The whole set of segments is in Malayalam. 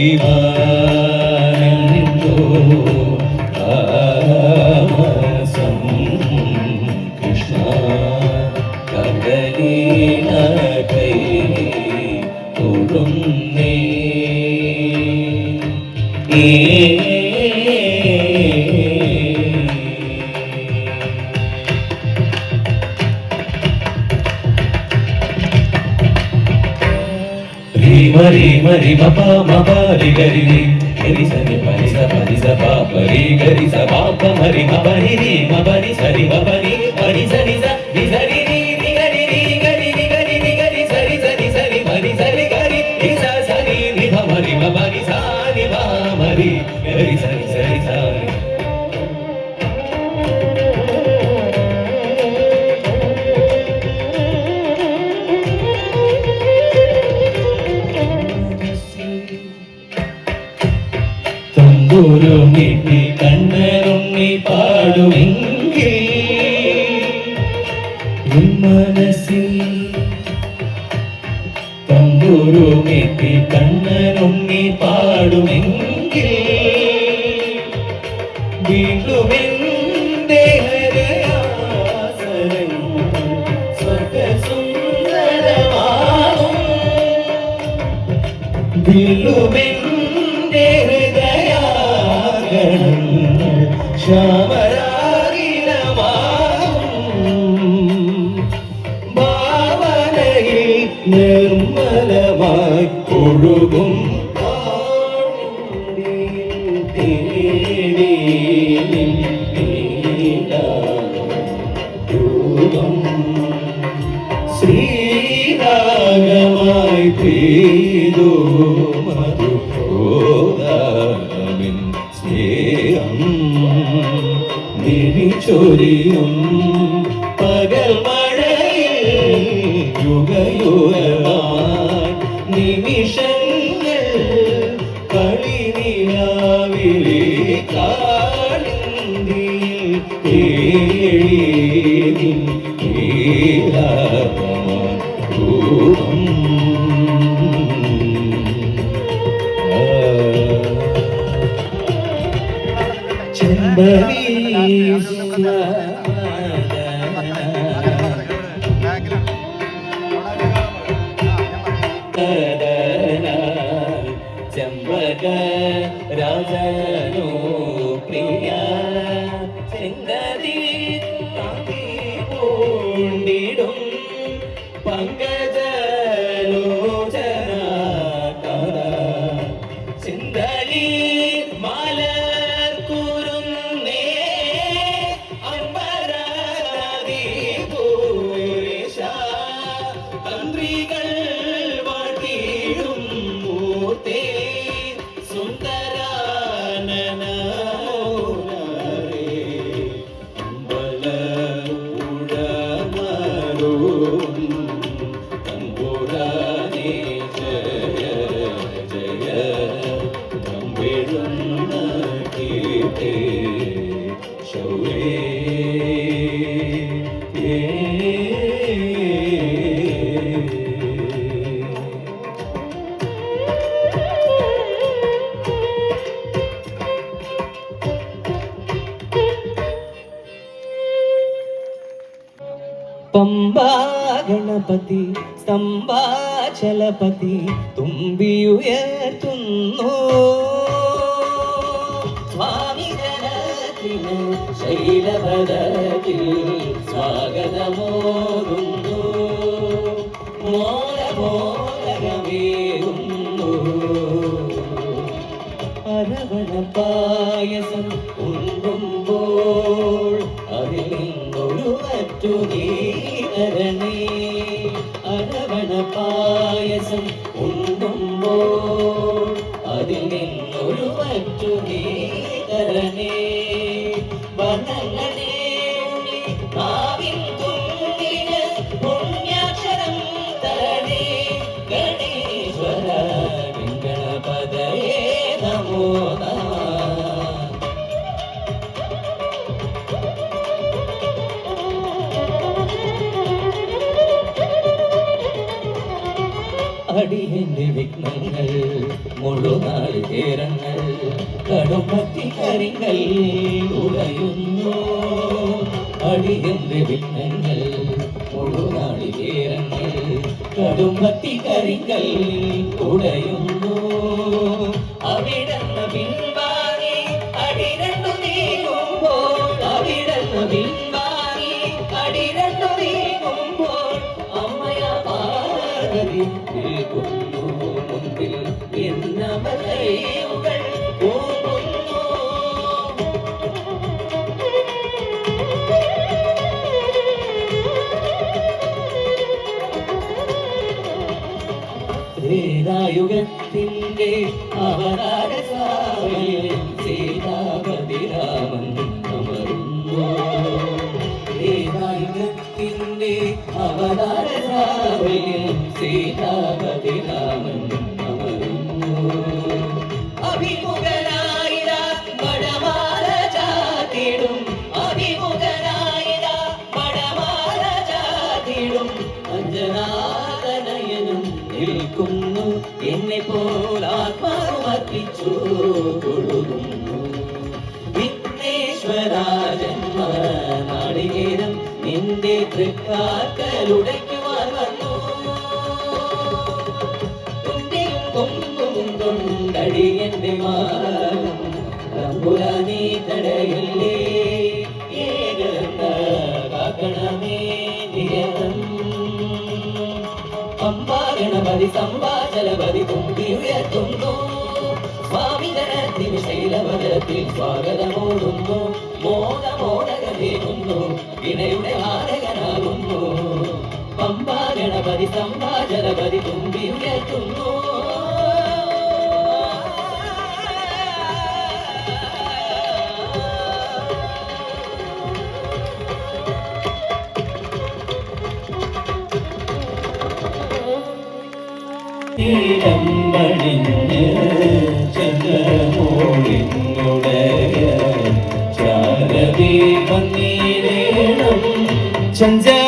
Shiva. మరి మరి మరి మప మప రి గరి రి. గరి సరి పరి స పరి స ప పరి గరి స పాప మరి మప రి రి మప రి సరి మప పరి సరి సరి തമ്പൂരു നീട്ടി കണ്ണറുണ്ണി പാടുമെങ്കിൽ മനസ്സിൽ തമ്പൂരു നീട്ടി കണ്ണറുണ്ണി പാടുമെങ്കിൽ വീണ്ടും സ്വർഗസുന്ദരമാകും ദിലുമെന്റെ Shall നിരിച്ചൊരിയും പകൽ മഴയിൽ യുഗയുഗമായി രാജനോ പ്രിയ. താങ്ങി പൂണ്ടിടും. പങ്കജലോചന കഥ ചിന്തളി മലർ കുരുന്നേ അമ്പരാതി പൂരിഷ. തന്ത്രികൾ ഗണപതി സ്തംഭാചലപതി തുമ്പിയുയർത്തുന്നു സ്വാമി ജനത്തിനു ശൈലപദത്തിൽ സ്വാഗതമോറുന്നു അരവണ പായസം ഉണ്ടുമ്പോൾ അതിൽ നിന്നൊരു മറ്റു നീരണേ അരവണ പായസം ഉണ്ടുമ്പോൾ അതിൽ നിന്നൊരു മറ്റു നീരണേ വനങ്ങളെ മുഴുനാല് കേരങ്ങൾ കടുപ്പത്തി കരിങ്ങൾ ഉടയുന്നു അടിയന്റെ വിഘ്നങ്ങൾ മുഴുനാല് കേരങ്ങൾ കടുപ്പത്തി കരിങ്ങൾ ഉടയുന്നു അവിടന്ന് പിൻവാങ്ങി അടിരണ്ടു നീങ്ങുമ്പോൾ അവിടന്ന് ത്രേതായുഗത്തിന്റെ അവതാര സാവയം സീതാപതിരാമൻ അമരുന്നു. ത്രേതായുഗത്തിന്റെ അവതാര സാവയം സീതാപതിരാമൻ അമരുന്നു തൃക്കാക്കലുടയ്ക്കുവാൻ വന്നു. തുമ്പിയും കൊമ്പും കൊണ്ടടിയന്റെ മാർഗം തമ്പുരാനീ തടയല്ലേ? ഏകരണ്ട കാക്കണമേ നിരതം അമ്പാഗണപതി സംവാചലപതി കുമ്പി ഉയർത്തുന്നു. സ്വാമികരത്തിൽ ശൈലവരത്തിൽ സ്വാഗതമോടുന്നു മോദമോടകമേകുന്നു വിനയുടെ ആരകനാകുന്നു? പമ്പാഗണപതി സംവാചലപതി കുമ്പി ഉയർത്തുന്നു ിഞ്ഞ് ചന്ദ്രമോളിനുടയ ചാരതി മന്നീരേണം 中间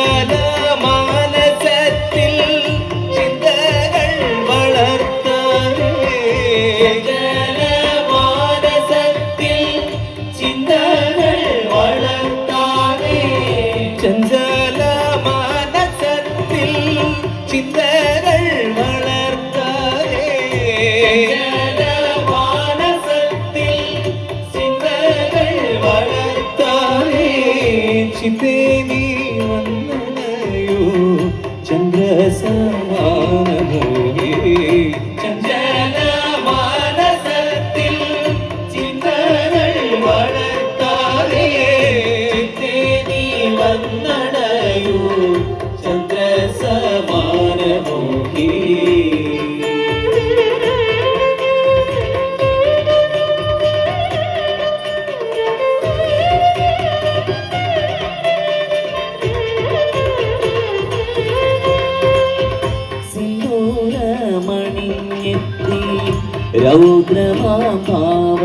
രൗദ്രമാഭാവമോടെ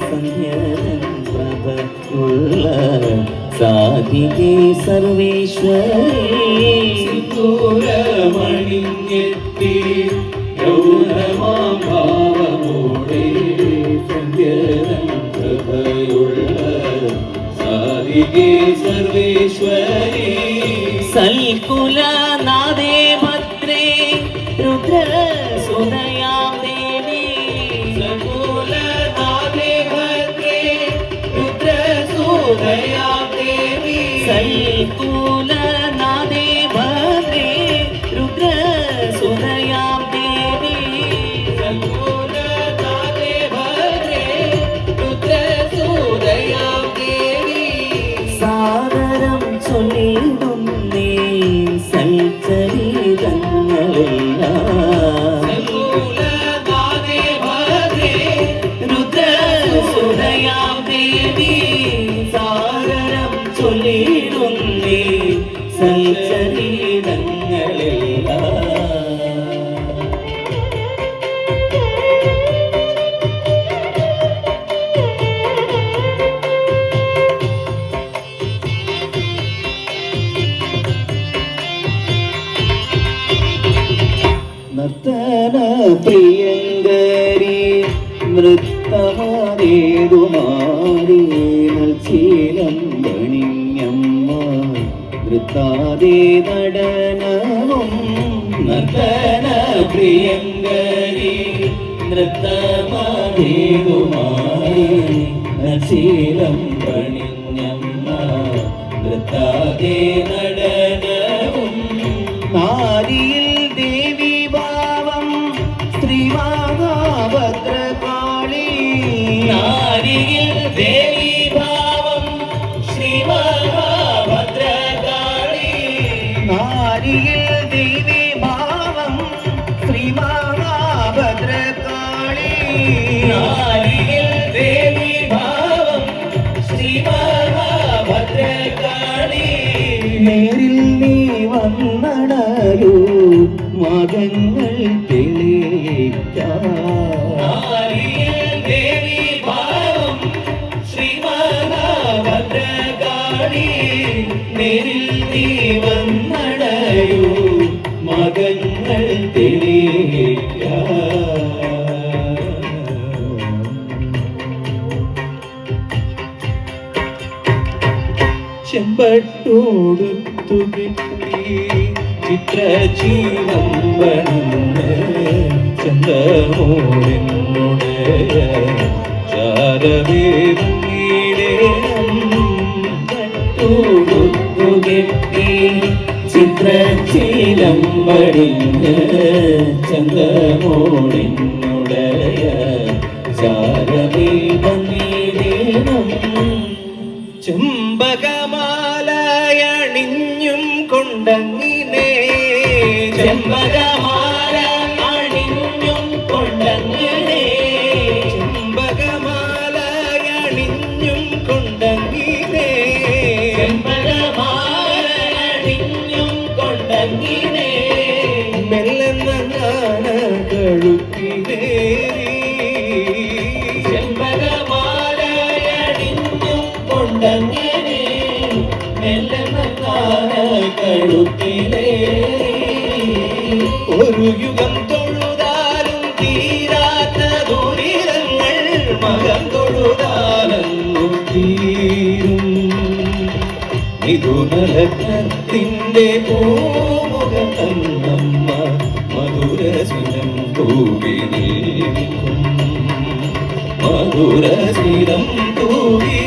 സന്ധ്യതൻ പ്രഭയുള്ള സാധികേ സർവേശ്വരി സിന്ദൂരമണിഞ്ഞെത്തി രൗദ്രമാഭാവമോടെ സന്ധ്യതൻ പ്രഭയുള്ള സാധികേ സർവേശ്വരി സൽകുലനാദേ குல പ്രിയങ്കരി നൃത്തമാതേതുമാരി നശീലം പണിഞ്ഞമ്മ നൃത്താതേ നടനവും നാരിയിൽ ചെമ്പട്ടോടുത്തു കിട്ടി കെട്ടി ചിത്രചീലമ്പടിഞ്ഞ് ചന്തമോടിനുടയ ചെമ്പകമാലയണിഞ്ഞും കൊണ്ടങ്ങിനെ കഴുത്തിലേറി ഒരു യുഗം തൊഴുതാലും തീരാത്ത ദുരിതങ്ങൾ മകം തൊഴുതാലും തീരും. മിഥുനലഗ്നത്തിന്റെ പൂമുഖ തന്നമ്മ മധുരസിനം തൂവി നിൽക്കും മധുരസിനം തൂകി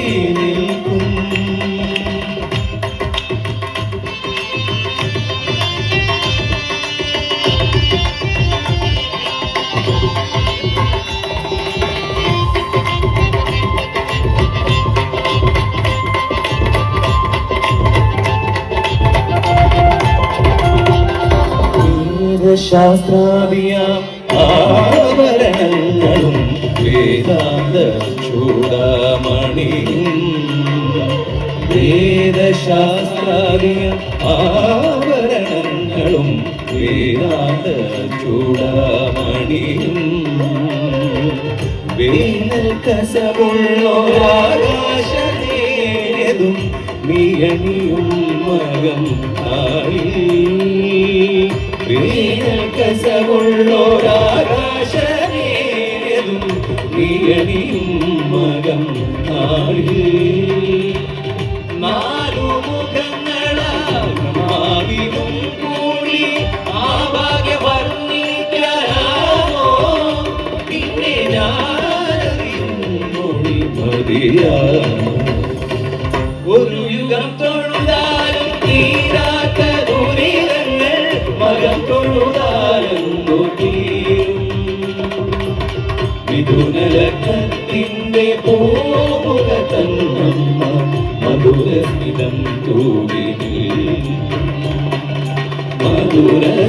ശാസ്ത്രാവിയ ആഭരണങ്ങളും വേദാന്ത ചൂടാമണിയും വേദശാസ്ത്രാവിയ ആഭരണങ്ങളും വേദാന്ത ചൂടാമണിയും വേനൽ കസവുള്ളൊരാകാശനേതും നീയണിയും മകം നാളിൽ വേനൽ കസവുള്ളൊരാകാശനേതും നീയണിയും മകം നാളിൽ നാലു മുഖങ്ങളാവിനും കൂടി ആ ഭാഗ്യ വർണിക്കാമോ പിന്നെ ഞാനറിയും മൊഴി മതിയാ దూరం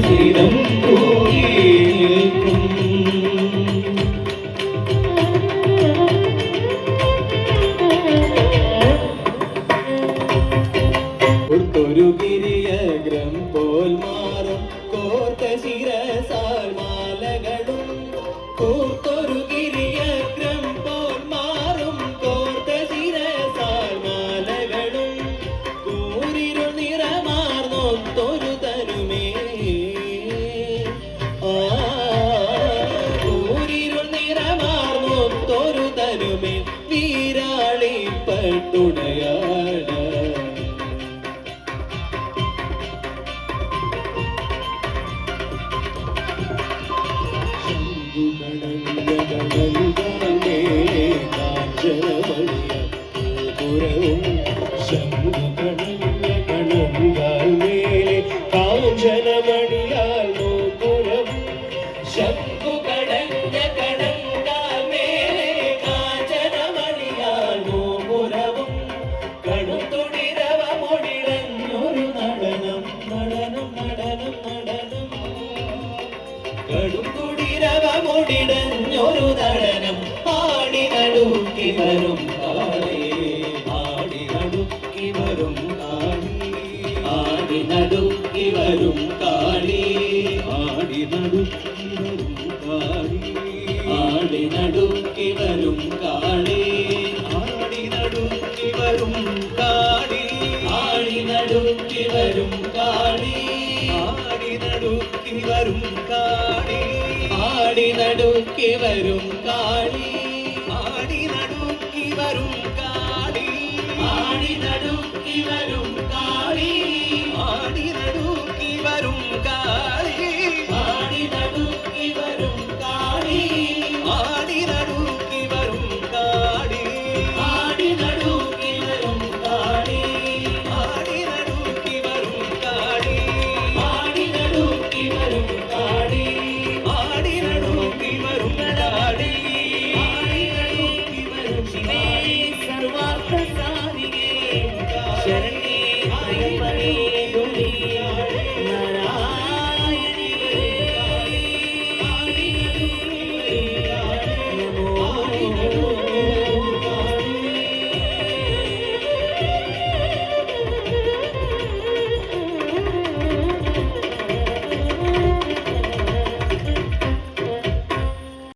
Jaya നടനം ആടി നടുക്കി വരും വരും കാളി ആടി നടുക്കി വരും കാളി ആടി നടുക്കി വരും കാളി ആടി നടുക്കി വരും കാളി ആടി നടുക്കി വരും കാളി ആടി നടുക്കി വരും കാളി ആടി നടുക്കി വരും ആടി നടുക്കി വരും കാളി. ആടി നടുക്കി വരും കാളി. ആടി നടുക്കി വരും കാളി. ആടി നടുക്കി വരും